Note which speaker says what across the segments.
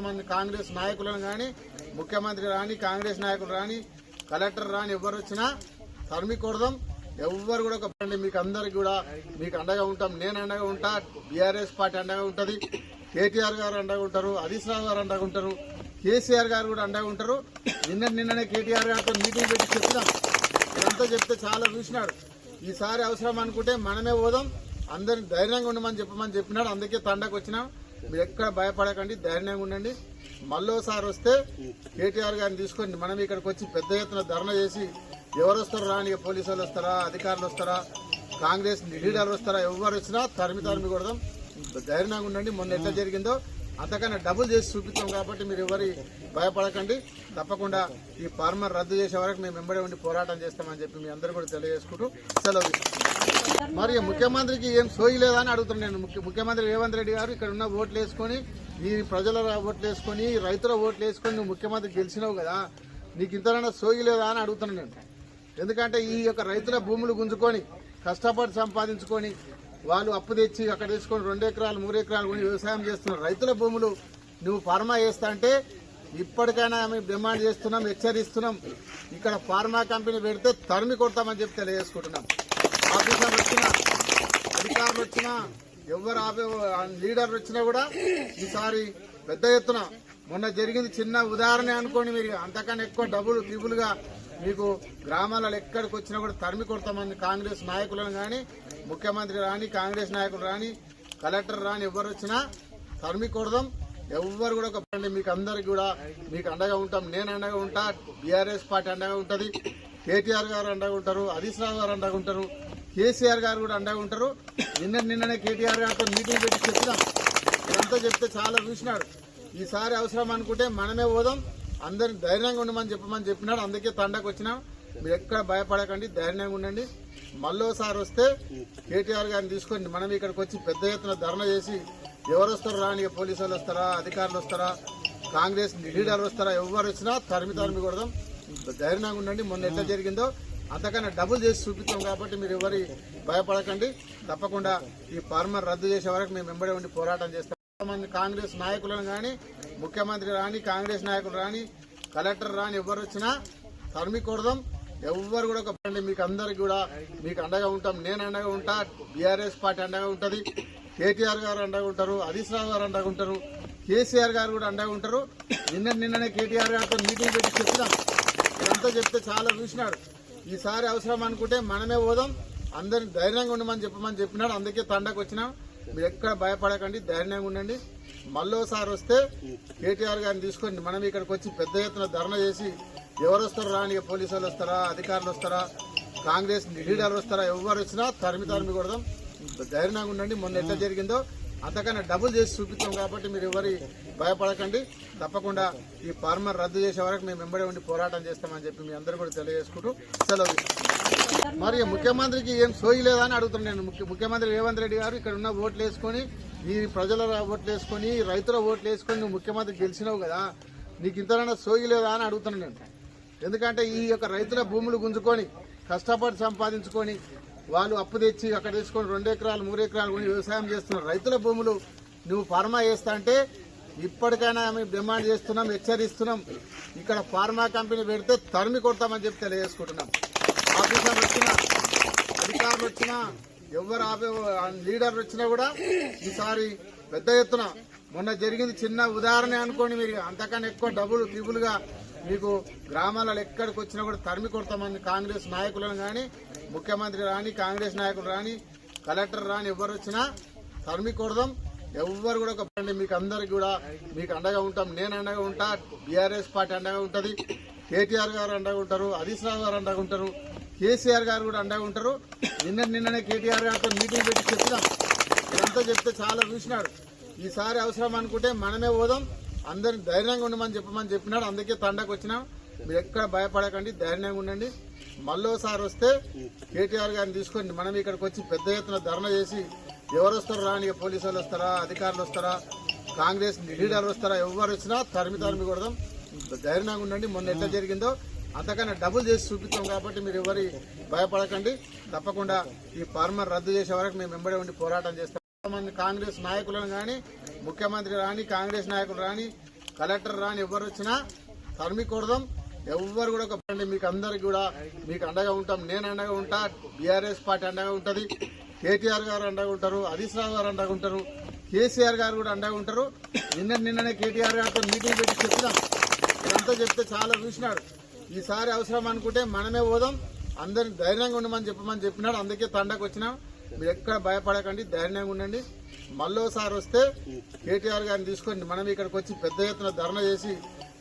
Speaker 1: కొంతమంది కాంగ్రెస్ నాయకులను కానీ ముఖ్యమంత్రి రాని కాంగ్రెస్ నాయకులు రాని కలెక్టర్ రాని ఎవరు వచ్చినా తరిమికూడదాం ఎవ్వరు కూడా ఒక మీకు అందరికి కూడా మీకు అండగా ఉంటాం. నేను అండగా ఉంటా బీఆర్ఎస్ పార్టీ అండగా ఉంటుంది కేటీఆర్ గారు అండగా ఉంటారు హరీష్ రావు గారు అండగా ఉంటారు కేసీఆర్ గారు కూడా అండగా ఉంటారు. నిన్న నిన్ననే కేటీఆర్ గారితో మీటింగ్ పెట్టి చెప్పినాం. ఎంత చెప్తే చాలా చూసినాడు. ఈసారి అవసరం అనుకుంటే మనమే పోదాం. అందరిని ధైర్యంగా ఉండమని చెప్పమని చెప్పినాడు. అందుకే తండకు వచ్చినాం మీరు ఎక్కడ భయపడకండి ధైర్యంగా ఉండండి. మళ్ళోసారి వస్తే కేటీఆర్ గారిని తీసుకొని మనం ఇక్కడికి వచ్చి పెద్ద ఎత్తున ధర్నా చేసి ఎవరు వస్తారో రాని పోలీసు వాళ్ళు వస్తారా అధికారులు వస్తారా కాంగ్రెస్ లీడర్లు వస్తారా ఎవరు వచ్చినా తరిమి తరిమి కొడదాం. ధైర్యంగా ఉండండి. మొన్న ఎట్లా జరిగిందో అంతకన్నా డబుల్ చేసి చూపిస్తాం కాబట్టి మీరు ఎవరి భయపడకండి. తప్పకుండా ఈ ఫార్మర్ రద్దు చేసే వరకు మేము వెంబడి ఉండి పోరాటం చేస్తామని చెప్పి మీ అందరూ కూడా తెలియజేసుకుంటూ సెలవు మరి ముఖ్యమంత్రికి ఏం సోయి లేదా అని అడుగుతున్నాను నేను. ముఖ్య- ముఖ్యమంత్రి రేవంత్ రెడ్డి గారు ఇక్కడ ఉన్న ఓట్లు వేసుకొని ఈ ప్రజల ఓట్లు వేసుకొని రైతుల ఓట్లు వేసుకొని నువ్వు ముఖ్యమంత్రి గెలిచినావు కదా నీకు ఇంతనైనా సోయి లేదా అని అడుగుతున్నాను నేను. ఎందుకంటే ఈ యొక్క రైతుల భూములు గుంజుకొని కష్టపడి సంపాదించుకొని వాళ్ళు అప్పు తెచ్చి అక్కడ తీసుకొని రెండు ఎకరాలు మూడు ఎకరాలు కొని వ్యవసాయం చేస్తున్నారు. రైతుల భూములు నువ్వు ఫార్మా చేస్తా అంటే ఇప్పటికైనా మేము డిమాండ్ చేస్తున్నాం హెచ్చరిస్తున్నాం. ఇక్కడ ఫార్మా కంపెనీ పెడితే తరిమి కొడతామని చెప్పి తెలియజేసుకుంటున్నాం. ఆఫీసర్లు వచ్చినా అధికారులు వచ్చినా ఎవరు ఆపే లీడర్లు వచ్చినా కూడా ఈసారి పెద్ద ఎత్తున మొన్న జరిగింది చిన్న ఉదాహరణ అనుకోండి మీరు. అంతకన్నా ఎక్కువ డబ్బులు ట్రిబుల్గా మీకు గ్రామాలలో ఎక్కడికి వచ్చినా కూడా తరిమి కొడతామని కాంగ్రెస్ నాయకులను కానీ ముఖ్యమంత్రి రాని కాంగ్రెస్ నాయకులు రాని కలెక్టర్ రాని ఎవరు వచ్చినా తరిమి కొడదాం. ఎవ్వరు కూడా ఒక మీకు అందరికి కూడా మీకు అండగా ఉంటాం. నేను అండగా ఉంటా బీఆర్ఎస్ పార్టీ అండగా ఉంటుంది కేటీఆర్ గారు అండగా ఉంటారు హరీష్ రావు గారు అండగా ఉంటారు కేసీఆర్ గారు కూడా అండగా ఉంటారు. నిన్న నిన్ననే కేటీఆర్ గారితో మీటింగ్ పెట్టి చెప్పినాం. ఇదంతా చెప్తే చాలా చూసినాడు. ఈసారి అవసరం అనుకుంటే మనమే పోదాం. అందరిని ధైర్యంగా ఉండమని చెప్పమని చెప్పినాడు. అందుకే తండకు వచ్చినాం. మీరు ఎక్కడ భయపడకండి ధైర్యంగా ఉండండి. మళ్ళోసారి వస్తే కేటీఆర్ గారిని తీసుకొని మనం ఇక్కడికి వచ్చి పెద్ద ఎత్తున ధర్నా చేసి ఎవరు వస్తారో రాని పోలీసు వాళ్ళు వస్తారా అధికారులు వస్తారా కాంగ్రెస్ లీడర్లు వస్తారా ఎవరు వచ్చినా తరిమి తరిమి కొడదాం. ధైర్యంగా ఉండండి. మొన్న ఎట్లా జరిగిందో అంతకన్నా డబుల్ చేసి చూపిస్తాం కాబట్టి మీరు ఎవరి భయపడకండి. తప్పకుండా ఈ ఫార్మర్ రద్దు చేసే వరకు మేము వెంబడి ఉండి పోరాటం చేస్తాం. కాంగ్రెస్ నాయకులను కానీ ముఖ్యమంత్రి రాని కాంగ్రెస్ నాయకులు రాని కలెక్టర్ రాని ఎవరు వచ్చినా తరిమి కొడదాం. ఎవ్వరు కూడా ఒక మీకు అందరికి కూడా మీకు అండగా ఉంటాం. నేను అండగా ఉంటా. బీఆర్ఎస్ పార్టీ అండగా ఉంటుంది. కేటీఆర్ గారు అండగా ఉంటారు. హరీష్ రావు గారు అండగా ఉంటారు. కేసీఆర్ గారు కూడా అండగా ఉంటారు. నిన్న నిన్ననే కేటీఆర్ గారితో మీటింగ్ పెట్టి చెప్పినాం. ఎంత చెప్తే చాలా చూసినాడు. ఈసారి అవసరం అనుకుంటే మనమే పోదాం. అందరిని ధైర్యంగా ఉండమని చెప్పమని చెప్పినాడు. అందుకే తండకు వచ్చినాం మీరు ఎక్కడ భయపడకండి. ధైర్యంగా ఉండండి. మళ్ళోసారి వస్తే కేటీఆర్ గారిని తీసుకొని మనం ఇక్కడికి వచ్చి పెద్ద ఎత్తున ధర్నా చేసి ఎవరు వస్తారో రాని పోలీసు వాళ్ళు వస్తారా అధికారులు వస్తారా కాంగ్రెస్ లీడర్లు వస్తారా ఎవరు వచ్చినా తరిమి తరిమి కొడదాం. ధైర్యంగా ఉండండి. మొన్న ఎట్లా జరిగిందో అంతకన్నా డబుల్ చేసి చూపిస్తాం కాబట్టి మీరు ఎవరి భయపడకండి. తప్పకుండా ఈ ఫార్మర్ రద్దు చేసే వరకు మేము వెంబడి ఉండి పోరాటం చేస్తామని చెప్పి మీ అందరూ కూడా తెలియజేసుకుంటూ సెలవు. మరి ముఖ్యమంత్రికి ఏం సోయి లేదని అడుగుతున్నాను నేను. ముఖ్య- ముఖ్యమంత్రి రేవంత్ రెడ్డి గారు ఇక్కడ ఉన్న ఓట్లు వేసుకొని నీ ప్రజల ఓట్లు వేసుకొని రైతుల ఓట్లు వేసుకొని నువ్వు ముఖ్యమంత్రి గెలిచినావు కదా నీకు ఇంతనైనా సోయి లేదా అని అడుగుతున్నాను నేను. ఎందుకంటే ఈ యొక్క రైతుల భూములు గుంజుకొని కష్టపడి సంపాదించుకొని వాళ్ళు అప్పు తెచ్చి అక్కడ తీసుకొని రెండు ఎకరాలు మూడు ఎకరాలు కొని వ్యవసాయం చేస్తున్నారు రైతుల భూములు నువ్వు ఫార్మా చేస్తా అంటే ఇప్పటికైనా మేము డిమాండ్ చేస్తున్నాం హెచ్చరిస్తున్నాం. ఇక్కడ ఫార్మా కంపెనీ పెడితే తరిమి కొడతామని చెప్పి తెలియజేసుకుంటున్నాం. ఆఫీసర్లు వచ్చినా అధికారులు వచ్చినా ఎవరు ఆపే లీడర్లు వచ్చినా కూడా ఈసారి పెద్ద ఎత్తున మొన్న జరిగింది చిన్న ఉదాహరణ అనుకోండి మీరు అంతకన్నా ఎక్కువ డబ్బులు ట్రిబుల్గా మీకు గ్రామాలలో ఎక్కడికి వచ్చినా కూడా తరిమి కొడతామని కాంగ్రెస్ నాయకులను కానీ ముఖ్యమంత్రి రాని కాంగ్రెస్ నాయకులు రాని కలెక్టర్ రాని ఎవరు వచ్చినా తరిమి కొడదాం. ఎవ్వరు కూడా ఒక మీకు అందరికి కూడా మీకు అండగా ఉంటాం. నేను అండగా ఉంటా బీఆర్ఎస్ పార్టీ అండగా ఉంటుంది కేటీఆర్ గారు అండగా ఉంటారు హరీష్ రావు గారు అండగా ఉంటారు. కేసీఆర్ గారు కూడా అండగా ఉంటారు. నిన్న నిన్ననే కేటీఆర్ గారితో మీటింగ్ పెట్టి చెప్పినాం. ఇదంతా చెప్తే చాలా చూసినాడు. ఈసారి అవసరం అనుకుంటే మనమే పోదాం. అందరిని ధైర్యంగా ఉండమని చెప్పమని చెప్పినాడు. అందుకే తండకు వచ్చినాం. మీరు ఎక్కడ భయపడకండి ధైర్యంగా ఉండండి. మళ్ళోసారి వస్తే కేటీఆర్ గారిని తీసుకొని మనం ఇక్కడికి వచ్చి పెద్ద ఎత్తున ధర్నా చేసి ఎవరు వస్తారో రాని పోలీసు వాళ్ళు వస్తారా అధికారులు వస్తారా కాంగ్రెస్ లీడర్లు వస్తారా ఎవరు వచ్చినా తరిమి తరిమి కొడదాం. ధైర్యంగా ఉండండి. మొన్న ఎట్లా జరిగిందో అంతకన్నా డబుల్ చేసి చూపిస్తాం కాబట్టి మీరు ఎవరి భయపడకండి. తప్పకుండా ఈ ఫార్మర్ రద్దు చేసే వరకు మేము వెంబడి ఉండి పోరాటం చేస్తాం. మంది కాంగ్రెస్ నాయకులను కానీ ముఖ్యమంత్రి రాని కాంగ్రెస్ నాయకులు రాని కలెక్టర్ రాని ఎవరు వచ్చినా తరిమి కొడదాం. ఎవ్వరు కూడా ఒక మీకు అందరికి కూడా మీకు అండగా ఉంటాం. నేను అండగా ఉంటా బీఆర్ఎస్ పార్టీ అండగా ఉంటుంది కేటీఆర్ గారు అండగా ఉంటారు హరీష్ రావు గారు అండగా ఉంటారు కేసీఆర్ గారు కూడా అండగా ఉంటారు. నిన్న నిన్ననే కేటీఆర్ గారితో మీటింగ్ పెట్టి చెప్పినాం. ఇదంతా చెప్తే చాలా చూసినాడు. ఈసారి అవసరం అనుకుంటే మనమే పోదాం. అందరిని ధైర్యంగా ఉండమని చెప్పమని చెప్పినాడు. అందుకే తండకు వచ్చినాం. మీరు ఎక్కడ భయపడకండి ధైర్యంగా ఉండండి. మళ్ళోసారి వస్తే కేటీఆర్ గారిని తీసుకొని మనం ఇక్కడికి వచ్చి పెద్ద ఎత్తున ధర్నా చేసి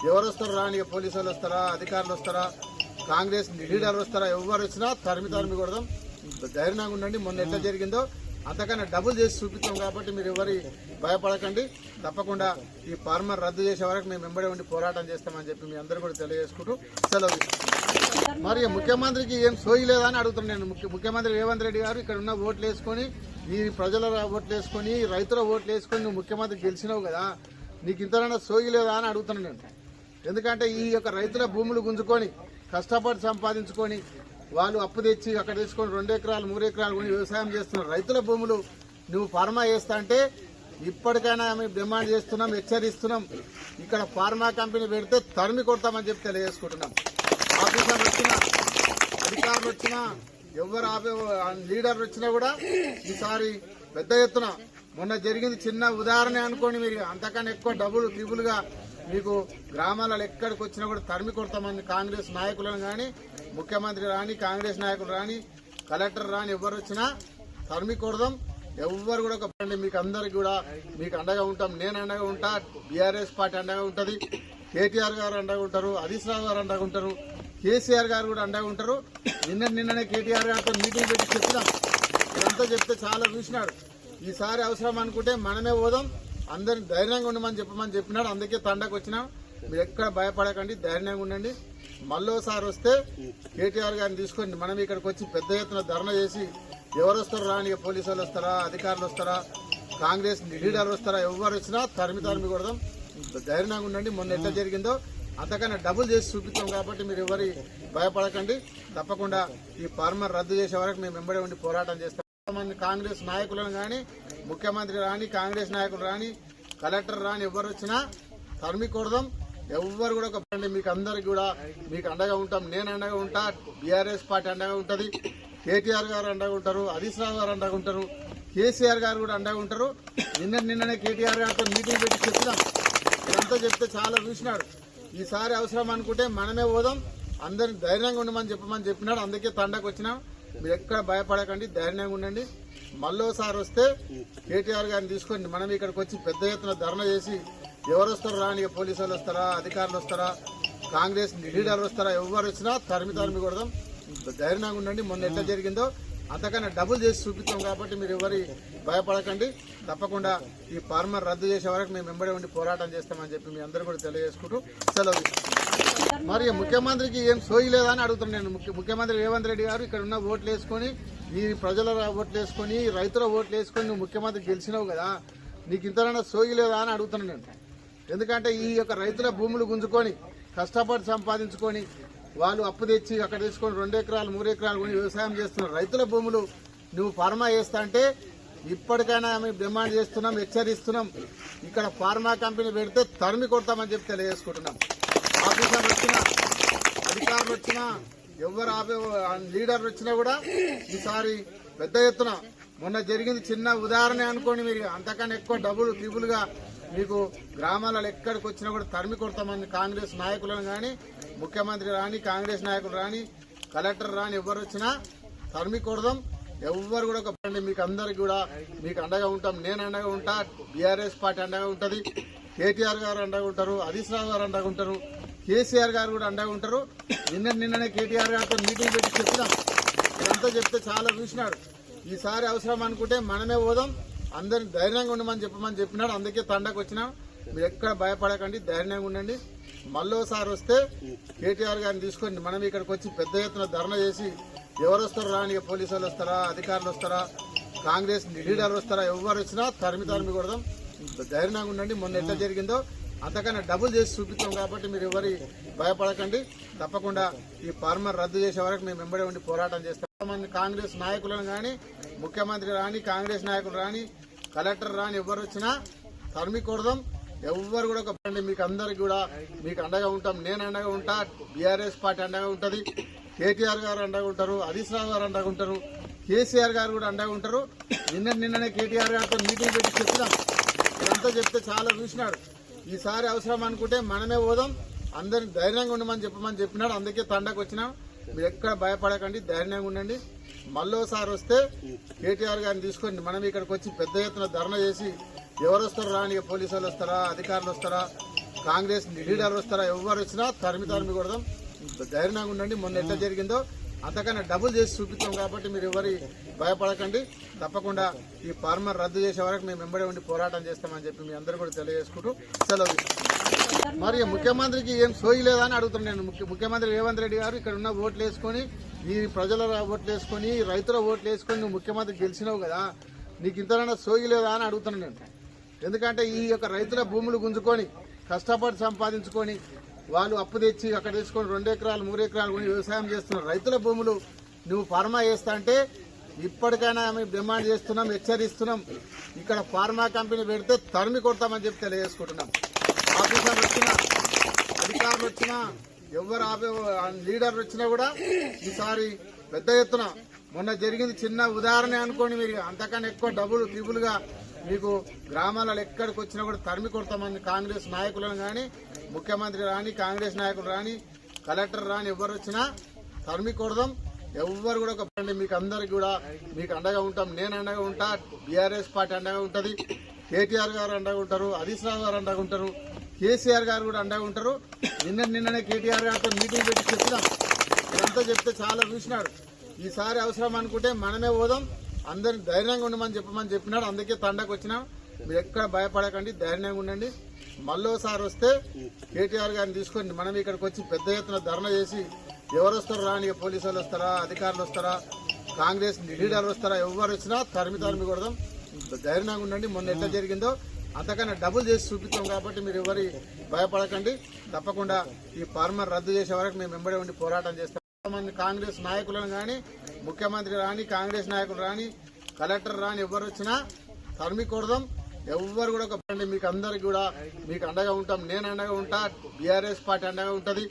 Speaker 1: ఎవరు వస్తారో రాని పోలీసు వాళ్ళు వస్తారా అధికారులు వస్తారా కాంగ్రెస్ లీడర్లు వస్తారా ఎవరు వచ్చినా తరిమి తరిమి కొడదాం. ధైర్యంగా ఉండండి. మొన్న ఎట్లా జరిగిందో అంతకన్నా డబుల్ చేసి చూపిస్తాం కాబట్టి మీరు ఎవరి భయపడకండి. తప్పకుండా ఈ ఫార్మర్ రద్దు చేసే వరకు మేము వెంబడి ఉండి పోరాటం చేస్తామని చెప్పి మీ అందరూ కూడా తెలియజేసుకుంటూ సెలవు మరి ముఖ్యమంత్రికి ఏం సోయి లేదని అని అడుగుతున్నాను నేను. ముఖ్య- ముఖ్యమంత్రి రేవంత్ రెడ్డి గారు ఇక్కడ ఉన్న ఓట్లు వేసుకొని ఈ ప్రజల ఓట్లు వేసుకొని రైతుల ఓట్లు వేసుకొని నువ్వు ముఖ్యమంత్రి గెలిచినావు కదా నీకు ఇంతనైనా సోయి లేదా అని అడుగుతున్నాను నేను. ఎందుకంటే ఈ యొక్క రైతుల భూములు గుంజుకొని కష్టపడి సంపాదించుకొని వాళ్ళు అప్పు తెచ్చి అక్కడ తెచ్చుకొని రెండు ఎకరాలు మూడు ఎకరాలు కొని వ్యవసాయం చేస్తున్నారు. రైతుల భూములు నువ్వు ఫార్మా చేస్తా అంటే ఇప్పటికైనా మేము డిమాండ్ చేస్తున్నాం హెచ్చరిస్తున్నాం. ఇక్కడ ఫార్మా కంపెనీ పెడితే తరిమి కొడతామని చెప్పి తెలియజేసుకుంటున్నాం. ఆఫీసర్లు వచ్చినా అధికారులు వచ్చినా ఎవరు ఆపే లీడర్లు వచ్చినా కూడా ఈసారి పెద్ద ఎత్తున మొన్న జరిగింది చిన్న ఉదాహరణ అనుకోండి మీరు. అంతకన్నా ఎక్కువ డబ్బులు త్రిబులుగా మీకు గ్రామాలలో ఎక్కడికి వచ్చినా కూడా తరిమి కొడతామని కాంగ్రెస్ నాయకులను కానీ ముఖ్యమంత్రి రాని కాంగ్రెస్ నాయకులు రాని కలెక్టర్ రాని ఎవరు వచ్చినా తరిమి కొడదాం. ఎవ్వరు కూడా ఒక మీకు అందరికి కూడా మీకు అండగా ఉంటాం. నేను అండగా ఉంటా బీఆర్ఎస్ పార్టీ అండగా ఉంటుంది కేటీఆర్ గారు అండగా ఉంటారు హరీష్ రావు గారు అండగా ఉంటారు కేసీఆర్ గారు కూడా అండగా ఉంటారు. నిన్న నిన్ననే కేటీఆర్ గారితో మీటింగ్ పెట్టి చెప్పినాం. ఇదంతా చెప్తే చాలా చూసినాడు. ఈసారి అవసరం అనుకుంటే మనమే పోదాం. అందరిని ధైర్యంగా ఉండమని చెప్పమని చెప్పినాడు. అందుకే తండకు వచ్చినాం. మీరు ఎక్కడ భయపడకండి ధైర్యంగా ఉండండి. మళ్ళోసారి వస్తే కేటీఆర్ గారిని తీసుకొని మనం ఇక్కడికి వచ్చి పెద్ద ఎత్తున ధర్నా చేసి ఎవరు వస్తారో రాని పోలీసు వాళ్ళు వస్తారా అధికారులు వస్తారా కాంగ్రెస్ లీడర్లు వస్తారా ఎవరు వచ్చినా తరిమి తరిమి కొడదాం. ధైర్యంగా ఉండండి. మొన్న ఎట్లా జరిగిందో అంతకన్నా డబుల్ చేసి చూపిస్తాం కాబట్టి మీరు ఎవరి భయపడకండి. తప్పకుండా ఈ ఫార్మర్ రద్దు చేసే వరకు మేము వెంబడి ఉండి పోరాటం చేస్తాం. కాంగ్రెస్ నాయకులను కానీ ముఖ్యమంత్రి రాని కాంగ్రెస్ నాయకులు రాని కలెక్టర్ రాని ఎవరు వచ్చినా తరిమి కొడదాం. ఎవ్వరు కూడా ఒక మీకు అందరికి కూడా మీకు అండగా ఉంటాం. నేను అండగా ఉంటా బీఆర్ఎస్ పార్టీ అండగా ఉంటుంది కేటీఆర్ గారు అండగా ఉంటారు హరీష్ రావు గారు అండగా ఉంటారు కేసీఆర్ గారు కూడా అండగా ఉంటారు. నిన్న నిన్ననే కేటీఆర్ గారితో మీటింగ్ పెట్టి చెప్పినాం. ఇదంతా చెప్తే చాలా చూసినాడు. ఈసారి అవసరం అనుకుంటే మనమే పోదాం. అందరిని ధైర్యంగా ఉండమని చెప్పమని చెప్పినాడు. అందుకే తండకు వచ్చినాం మీరు ఎక్కడ భయపడకండి ధైర్యంగా ఉండండి. మళ్ళోసారి వస్తే కేటీఆర్ గారిని తీసుకొని మనం ఇక్కడికి వచ్చి పెద్ద ఎత్తున ధర్నా చేసి ఎవరు వస్తారు రాని పోలీసు వాళ్ళు వస్తారా అధికారులు వస్తారా కాంగ్రెస్ లీడర్లు వస్తారా ఎవరు వచ్చినా తరిమి తరిమి కొడదాం. ధైర్యంగా ఉండండి. మొన్న ఎట్లా జరిగిందో అంతకన్నా డబుల్ చేసి చూపిస్తాం కాబట్టి మీరు ఎవరి భయపడకండి. తప్పకుండా ఈ ఫార్మర్ రద్దు చేసే వరకు మేము వెంబడి ఉండి పోరాటం చేస్తామని చెప్పి మీ అందరూ కూడా తెలియజేసుకుంటూ సెలవు మరి ముఖ్యమంత్రికి ఏం సోయి లేదా అని అడుగుతున్నాను నేను. ముఖ్యమంత్రి రేవంత్ రెడ్డి గారు ఇక్కడ ఉన్న ఓట్లు వేసుకొని నీ ప్రజల ఓట్లు వేసుకొని రైతుల ఓట్లు వేసుకొని నువ్వు ముఖ్యమంత్రి గెలిచినావు కదా నీకు ఇంతనైనా సోగిలేదా అని అడుగుతున్నాను నేను. ఎందుకంటే ఈ యొక్క రైతుల భూములు గుంజుకొని కష్టపడి సంపాదించుకొని వాళ్ళు అప్పు తెచ్చి అక్కడ తీసుకొని రెండు ఎకరాలు మూడు ఎకరాలు కొని వ్యవసాయం చేస్తున్నారు రైతుల భూములు నువ్వు ఫార్మా చేస్తా అంటే ఇప్పటికైనా మేము డిమాండ్ చేస్తున్నాం హెచ్చరిస్తున్నాం. ఇక్కడ ఫార్మా కంపెనీ పెడితే తరిమి కొడతామని చెప్పి తెలియజేసుకుంటున్నాం. ఆఫీసర్లు వచ్చినా అధికారులు వచ్చినా ఎవరు ఆపే లీడర్ వచ్చినా కూడా ఈసారి పెద్ద ఎత్తున మొన్న జరిగింది చిన్న ఉదాహరణ అనుకోండి మీరు అంతకన్నా ఎక్కువ డబ్బులు త్రిబులుగా మీకు గ్రామాలలో ఎక్కడికి వచ్చినా కూడా తరిమి కొడతామని కాంగ్రెస్ నాయకులను కానీ ముఖ్యమంత్రి రాని కాంగ్రెస్ నాయకులు రాని కలెక్టర్ రాని ఎవరు వచ్చినా తరిమి కొడదాం. ఎవ్వరు కూడా ఒక మీకు అందరికి కూడా మీకు అండగా ఉంటాం. నేను అండగా ఉంటా బీఆర్ఎస్ పార్టీ అండగా ఉంటుంది కేటీఆర్ గారు అండగా ఉంటారు హరీష్ రావు గారు అండగా ఉంటారు. కేసీఆర్ గారు కూడా అండగా ఉంటారు. నిన్న నిన్ననే కేటీఆర్ గారితో మీటింగ్ పెట్టి చెప్పినాం. ఇదంతా చెప్తే చాలా చూసినాడు. ఈసారి అవసరం అనుకుంటే మనమే పోదాం. అందరిని ధైర్యంగా ఉండమని చెప్పమని చెప్పినాడు. అందుకే తండకు వచ్చినాం. మీరు ఎక్కడ భయపడకండి ధైర్యంగా ఉండండి. మళ్ళోసారి వస్తే కేటీఆర్ గారిని తీసుకొని మనం ఇక్కడికి వచ్చి పెద్ద ఎత్తున ధర్నా చేసి ఎవరు వస్తారో రాని పోలీసు వాళ్ళు వస్తారా అధికారులు వస్తారా కాంగ్రెస్ లీడర్లు వస్తారా ఎవరు వచ్చినా తరిమి తరిమి కొడదాం. ధైర్యంగా ఉండండి. మొన్న ఎట్లా జరిగిందో అంతకన్నా డబుల్ చేసి చూపిస్తాం కాబట్టి మీరు ఎవరి భయపడకండి. తప్పకుండా ఈ ఫార్మర్ రద్దు చేసే వరకు మేము వెంబడి ఉండి పోరాటం చేస్తాం. మంది కాంగ్రెస్ నాయకులను కానీ ముఖ్యమంత్రి రాని కాంగ్రెస్ నాయకులు రాని కలెక్టర్ రాని ఎవరు వచ్చినా తరిమి కొడదాం. ఎవ్వరు కూడా ఒక మీకు అందరికి కూడా మీకు అండగా ఉంటాం. నేను అండగా ఉంటా బీఆర్ఎస్ పార్టీ అండగా ఉంటుంది కేటీఆర్ గారు అండగా ఉంటారు హరీష్ రావు గారు అండగా ఉంటారు కేసీఆర్ గారు కూడా అండగా ఉంటారు. నిన్న నిన్ననే కేటీఆర్ గారితో మీటింగ్ పెట్టి చెప్పినాం. ఇదంతా చెప్తే చాలా చూసినాడు. ఈసారి అవసరం అనుకుంటే మనమే పోదాం. అందరిని ధైర్యంగా ఉండమని చెప్పమని చెప్పినాడు. అందుకే తండకు వచ్చినాం. మీరు ఎక్కడ భయపడకండి ధైర్యంగా ఉండండి. మళ్ళోసారి వస్తే కేటీఆర్ గారిని తీసుకొని మనం ఇక్కడికి వచ్చి పెద్ద ఎత్తున ధర్నా చేసి ఎవరు వస్తారో రాని పోలీసు వాళ్ళు వస్తారా అధికారులు వస్తారా కాంగ్రెస్ లీడర్లు వస్తారా ఎవరు వచ్చినా తరిమి తరిమి కొడదాం. ధైర్యంగా ఉండండి. మొన్న ఎట్లా జరిగిందో అంతకన్నా డబుల్ చేసి చూపిస్తాం కాబట్టి మీరు ఎవరి భయపడకండి. తప్పకుండా ఈ ఫార్మర్ రద్దు చేసే వరకు మేము వెంబడి ఉండి పోరాటం చేస్తామని చెప్పి మీ అందరూ కూడా తెలియజేసుకుంటూ సెలవు మరి ముఖ్యమంత్రికి ఏం సోయి లేదని అని అడుగుతున్నాను నేను. ముఖ్యమంత్రి రేవంత్ రెడ్డి గారు ఇక్కడ ఉన్న ఓట్లు వేసుకొని ఈ ప్రజల ఓట్లు వేసుకొని రైతుల ఓట్లు వేసుకొని నువ్వు ముఖ్యమంత్రి గెలిచినావు కదా నీకు ఇంతనైనా సోయి లేదా అని అడుగుతున్నాను నేను. ఎందుకంటే ఈ యొక్క రైతుల భూములు గుంజుకొని కష్టపడి సంపాదించుకొని వాళ్ళు అప్పు తెచ్చి అక్కడ తీసుకొని రెండు ఎకరాలు మూడు ఎకరాలు కొని వ్యవసాయం చేస్తున్నారు రైతుల భూములు నువ్వు ఫార్మా చేస్తా అంటే ఇప్పటికైనా మేము డిమాండ్ చేస్తున్నాం హెచ్చరిస్తున్నాం. ఇక్కడ ఫార్మా కంపెనీ పెడితే తరిమి కొడతామని చెప్పి తెలియజేసుకుంటున్నాం. ఆఫీసర్లు వచ్చినా అధికారులు వచ్చినా ఎవరు ఆపే లీడర్లు వచ్చినా కూడా ఈసారి పెద్ద ఎత్తున మొన్న జరిగింది చిన్న ఉదాహరణ అనుకోండి మీరు అంతకన్నా ఎక్కువ డబ్బులు ట్రిపుల్గా మీకు గ్రామాలలో ఎక్కడికి వచ్చినా కూడా తరిమి కొడతామని కాంగ్రెస్ నాయకులను కానీ ముఖ్యమంత్రి రాని కాంగ్రెస్ నాయకులు రాని కలెక్టర్ రాని ఎవరు వచ్చినా తరిమి కొడదాం. ఎవ్వరు కూడా ఒక పండి మీకు అందరికి కూడా మీకు అండగా ఉంటాం. నేను అండగా ఉంటా. బీఆర్ఎస్ పార్టీ అండగా ఉంటుంది. కేటీఆర్ గారు అండగా ఉంటారు. హరీష్ రావు గారు అండగా ఉంటారు. కేసీఆర్ గారు కూడా అండగా ఉంటారు. నిన్న నిన్ననే కేటీఆర్ గారితో మీటింగ్ పెట్టి చెప్పినాం. ఇదంతా చెప్తే చాలా చూసినాడు. ఈసారి అవసరం అనుకుంటే మనమే పోదాం. అందరిని ధైర్యంగా ఉండమని చెప్పమని చెప్పినాడు. అందుకే తండకు వచ్చినాం. మీరు ఎక్కడ భయపడకండి. ధైర్యంగా ఉండండి. మళ్ళోసారి వస్తే కేటీఆర్ గారిని తీసుకొని మనం ఇక్కడికి వచ్చి పెద్ద ఎత్తున ధర్నా చేసి ఎవరు వస్తారో రాని పోలీసు వాళ్ళు వస్తారా అధికారులు వస్తారా కాంగ్రెస్ లీడర్లు వస్తారా ఎవరు వచ్చినా తరిమి తరిమి కొడదాం. ధైర్యంగా ఉండండి. మొన్న ఎట్లా జరిగిందో అంతకన్నా డబుల్ చేసి చూపిస్తాం కాబట్టి మీరు ఎవరి భయపడకండి. తప్పకుండా ఈ ఫార్మర్ రద్దు చేసే వరకు మేము వెంబడి ఉండి పోరాటం చేస్తాం. మంది కాంగ్రెస్ నాయకులను కానీ ముఖ్యమంత్రి రాని కాంగ్రెస్ నాయకులు రాని కలెక్టర్ రాని ఎవరు వచ్చినా తరిమి కొడదాం. ఎవ్వరు కూడా ఒక మీకు అందరికి కూడా మీకు అండగా ఉంటాం. నేను అండగా ఉంటా. బీఆర్ఎస్ పార్టీ అండగా ఉంటది.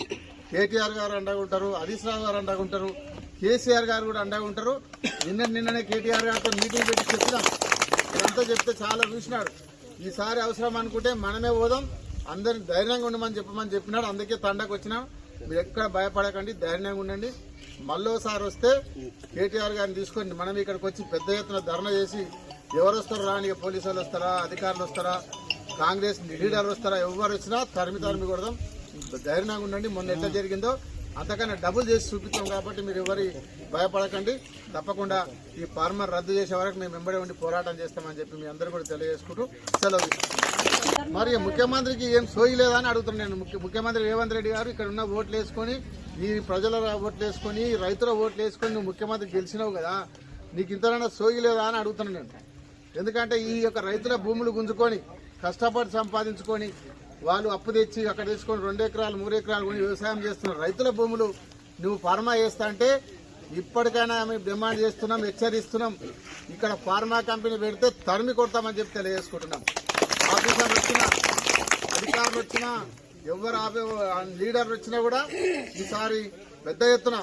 Speaker 1: కేటీఆర్ గారు అండగా ఉంటారు హరీష్ రావు గారు అండగా ఉంటారు కేసీఆర్ గారు కూడా అండగా ఉంటారు. నిన్న నిన్ననే కేటీఆర్ గారితో మీటింగ్ పెట్టి చెప్పినాం ఇదంతా చెప్తే చాలా చూసినాడు. ఈసారి అవసరం అనుకుంటే మనమే పోదాం అందరిని ధైర్యంగా ఉండమని చెప్పమని చెప్పినాడు. అందుకే తండకు వచ్చినాం. మీరు ఎక్కడ భయపడకండి ధైర్యంగా ఉండండి. మళ్ళోసారి వస్తే కేటీఆర్ గారిని తీసుకొని మనం ఇక్కడికి వచ్చి పెద్ద ఎత్తున ధర్నా చేసి ఎవరు వస్తారో రాని పోలీసు వాళ్ళు వస్తారా అధికారులు వస్తారా కాంగ్రెస్ లీడర్లు వస్తారా ఎవరు వచ్చినా తరిమి తరిమి కొడదాం. ధైర్యంగా ఉండండి. మొన్న ఎట్లా జరిగిందో అంతకన్నా డబుల్ చేసి చూపిస్తాం కాబట్టి మీరు ఎవరి భయపడకండి. తప్పకుండా ఈ ఫార్మర్ రద్దు చేసే వరకు మేము వెంబడి ఉండి పోరాటం చేస్తామని చెప్పి మీ అందరూ కూడా తెలియజేసుకుంటూ సెలవు మరి ముఖ్యమంత్రికి ఏం సోయి లేదా అని అడుగుతున్నాను నేను. ముఖ్య- ముఖ్యమంత్రి రేవంత్ రెడ్డి గారు ఇక్కడ ఉన్న ఓట్లు వేసుకొని ఈ ప్రజల ఓట్లు వేసుకొని రైతుల ఓట్లు వేసుకొని నువ్వు ముఖ్యమంత్రి గెలిచినావు కదా నీకు ఇంతనైనా సోయి లేదా అని అడుగుతున్నాను నేను. ఎందుకంటే ఈ యొక్క రైతుల భూములు గుంజుకొని కష్టపడి సంపాదించుకొని వాళ్ళు అప్పు తెచ్చి అక్కడ తీసుకొని రెండు ఎకరాలు మూడు ఎకరాలు కొని వ్యవసాయం చేస్తున్నారు. రైతుల భూములు నువ్వు ఫార్మా చేస్తా అంటే ఇప్పటికైనా మేము డిమాండ్ చేస్తున్నాం హెచ్చరిస్తున్నాం. ఇక్కడ ఫార్మా కంపెనీ పెడితే తరిమి కొడతామని చెప్పి తెలియజేసుకుంటున్నాం. ఆఫీసర్లు వచ్చినా అధికారులు వచ్చినా ఎవరు లీడర్లు వచ్చినా కూడా ఈసారి పెద్ద ఎత్తున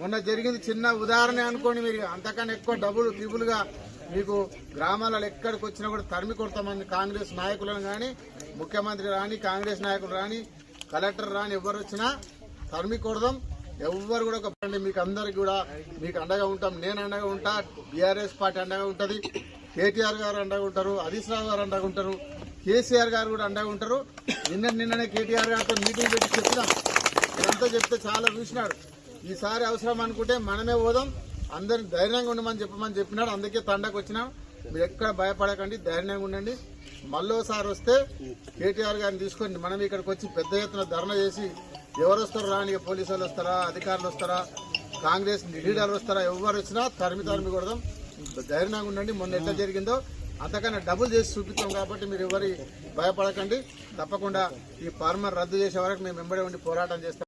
Speaker 1: మొన్న జరిగింది చిన్న ఉదాహరణ అనుకోండి మీరు. అంతకన్నా ఎక్కువ డబ్బులు ట్రిపుల్గా మీకు గ్రామాలలో ఎక్కడికి వచ్చినా కూడా తరిమి కొడతామని కాంగ్రెస్ నాయకులను కానీ ముఖ్యమంత్రి రాని కాంగ్రెస్ నాయకులు రాని కలెక్టర్ రాని ఎవరు వచ్చినా తరిమి కొడదాం. ఎవ్వరు కూడా ఒక పండి మీకు అందరికి కూడా మీకు అండగా ఉంటాం. నేను అండగా ఉంటా బీఆర్ఎస్ పార్టీ అండగా ఉంటుంది కేటీఆర్ గారు అండగా ఉంటారు హరీష్ రావు గారు అండగా ఉంటారు కేసీఆర్ గారు కూడా అండగా ఉంటారు. నిన్న నిన్ననే కేటీఆర్ గారితో మీటింగ్ పెట్టి చెప్పినా. ఇదంతా చెప్తే చాలా చూసినాడు. ఈసారి అవసరం అనుకుంటే మనమే పోదాం. అందరిని ధైర్యంగా ఉండమని చెప్పమని చెప్పినాడు. అందుకే తండకు వచ్చినాం. మీరు ఎక్కడ భయపడకండి ధైర్యంగా ఉండండి. మళ్ళోసారి వస్తే కేటీఆర్ గారిని తీసుకొని మనం ఇక్కడికి వచ్చి పెద్ద ఎత్తున ధర్నా చేసి ఎవరు వస్తారో రాని పోలీసు వాళ్ళు వస్తారా అధికారులు వస్తారా కాంగ్రెస్ లీడర్లు వస్తారా ఎవరు వచ్చినా తరిమి తరిమి కొడదాం. ధైర్యంగా ఉండండి. మొన్న ఎట్లా జరిగిందో అంతకన్నా డబుల్ చేసి చూపిస్తాం కాబట్టి మీరు ఎవరి భయపడకండి. తప్పకుండా ఈ ఫార్మర్ రద్దు చేసే వరకు మేము వెంబడి ఉండి పోరాటం చేస్తాం.